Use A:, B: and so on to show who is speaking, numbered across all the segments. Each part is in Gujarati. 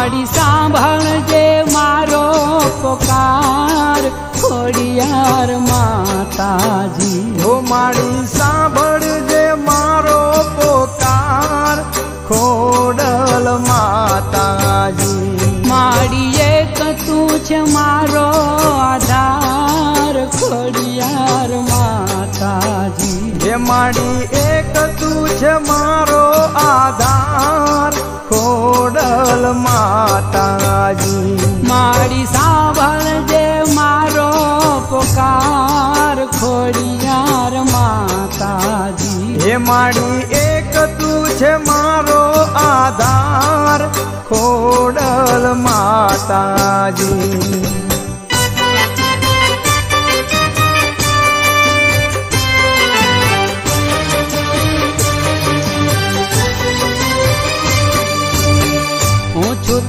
A: માડી સાંભળજે મારો પોકાર. ખોડિયાર માતાજી.
B: હો માડી સાંભળજે મારો પોકાર. ખોડલ માતાજી.
A: માડી એક તું છે મારો આધાર. ખોડિયાર માતાજી.
B: હે માડી એક તું છે મારો આધાર. માતાજી
A: માડી સાંભળજે મારો પોકાર ખોડિયાર માતાજી.
B: હે માડી એક તું છે મારો આધાર ખોડલ માતાજી.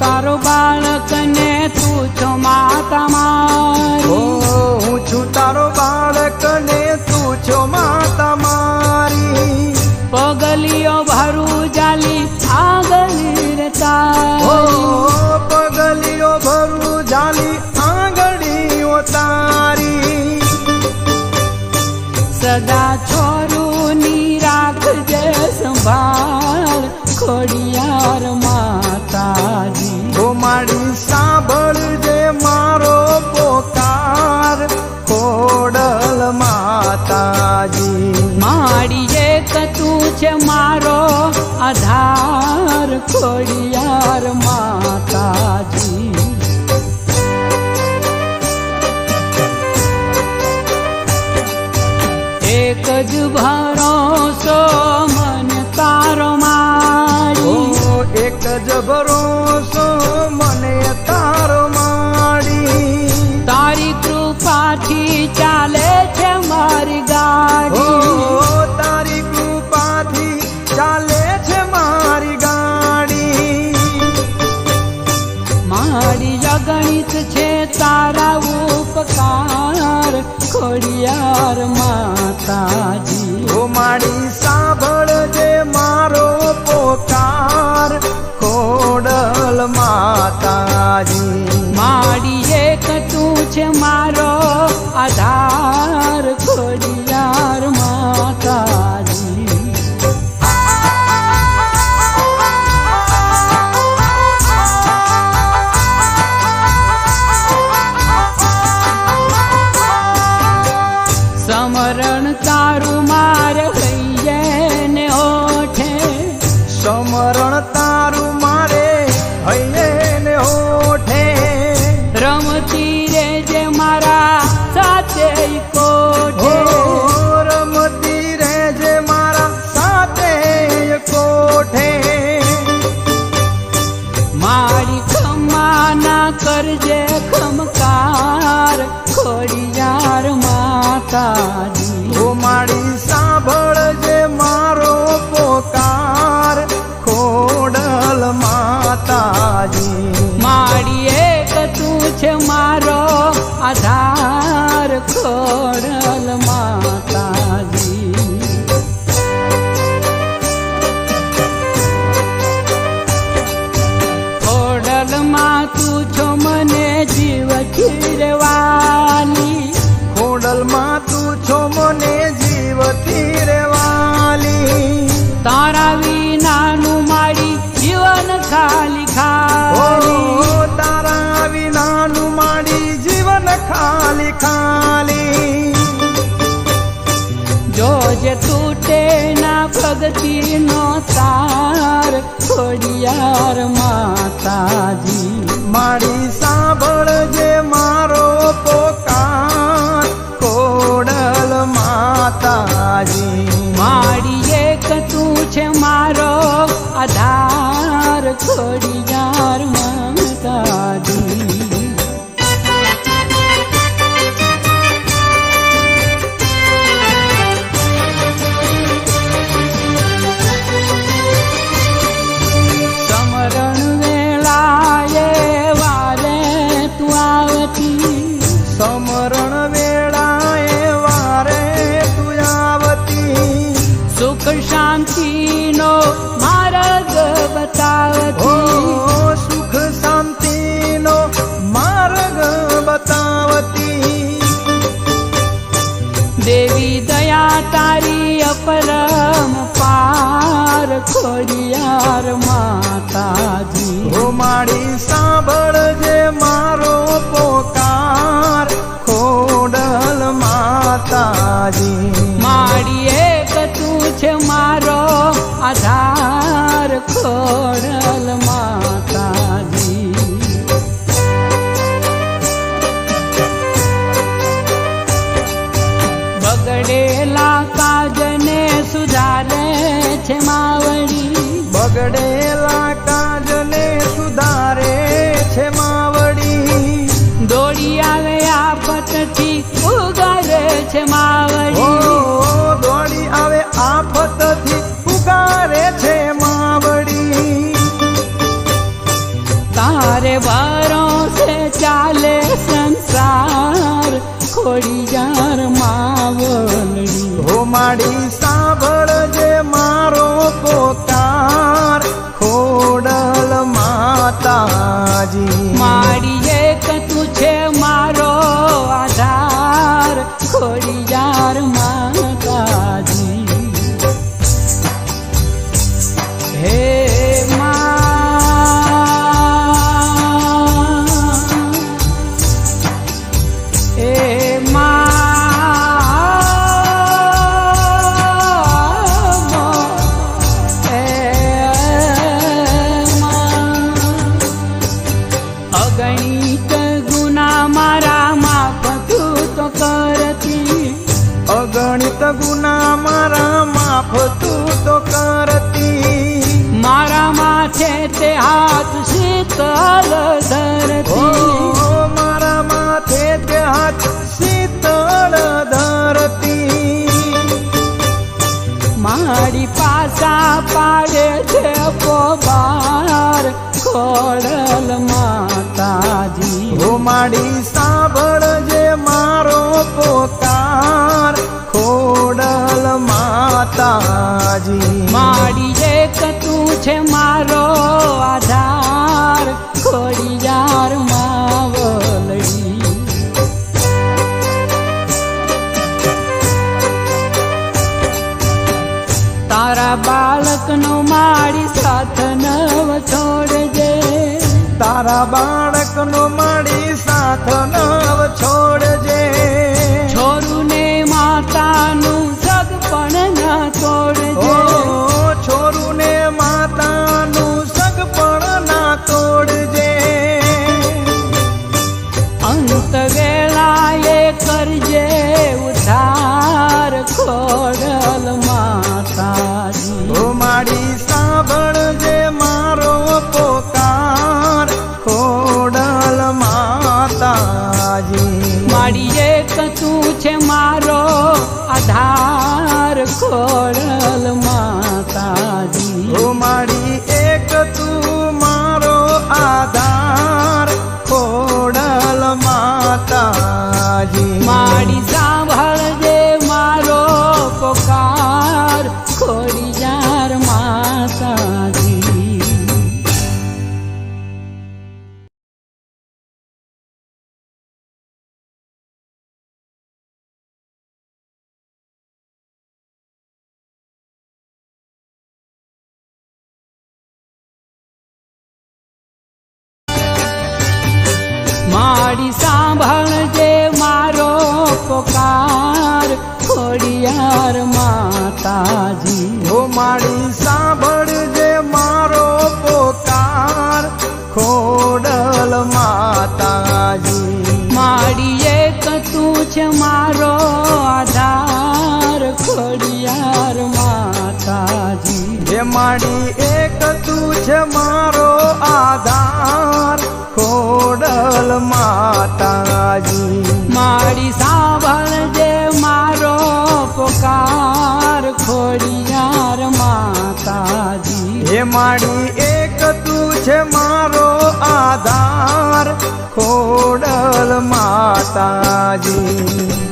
A: તારો બાળક ને તું છો માતા મારી
B: હું છું તારો બાળક ને તું છો માતા મારી.
A: પગલીઓ ભરું જાલી આગળ રતા
B: પગલીઓ ભરું જાલી આંગળીઓ તારી.
A: સદા ખોડિયાર માતાજી. એક જ ભરોસો મન તારો મારી
B: એક જ ભરોસો મને તારો મારી
A: તારી કૃપાથી ચાલે છે મારી ગાડી.
B: તારી કૃપાથી ચાલે
A: અગણિત છે તારા ઉપકાર ખોડિયાર માતાજી.
B: ઓ માડી સાંભળજે મારો
A: மரணத்தை ખાલી જોજ તૂટે ના પ્રગતિ નો તાર ખોડિયાર માતાજી.
B: માડી સાંભળજે મારો પોકાર કોડલ માતાજી.
A: મારી એક તું છે મારો આધાર ખોડિયાર
B: પરમ
A: પાર ખોડિયાર માતાજી.
B: હો મારી સાંભળજે મારો પોકાર ખોડલ માતાજી.
A: મારી એક છે મારો આધાર ખોડલ છે માવડી.
B: બગડેલા કાજને સુધારે છે માવડી.
A: દોડી આવે આફતથી ઉગારે છે માવડી.
B: દોડી આવે આફતથી ઉગારે છે માવડી.
A: તારે ભરોસે ચાલે સંસાર. ખોડી જાર માવડી.
B: હો માડી
A: આધાર યાર જાર ખોડલ માતાજી.
B: હો માડી સાંભળજે મારો પોકાર ખોડલ માતાજી.
A: માડી એક તું છે મારો તારા બાળકનો મારી સાથ નવ છોડજે.
B: તારા બાળકનો માડી સાથ નવ છોડજે.
A: છોરું ને માતાનું સગ પણ ન
B: ઓ
A: ખોડલ માતાજી.
B: ઓ માડી
A: એક તું મારો આધાર ખોડલ માતાજી.
B: મારી માડી
A: એક તું છે મારો આધાર.
B: ખોડલ માતાજી.
A: મારી સાંભળજે મારો પોકાર ખોડિયાર માતાજી.
B: હે માડી એક તું છે મારો આધાર. ખોડલ માતાજી.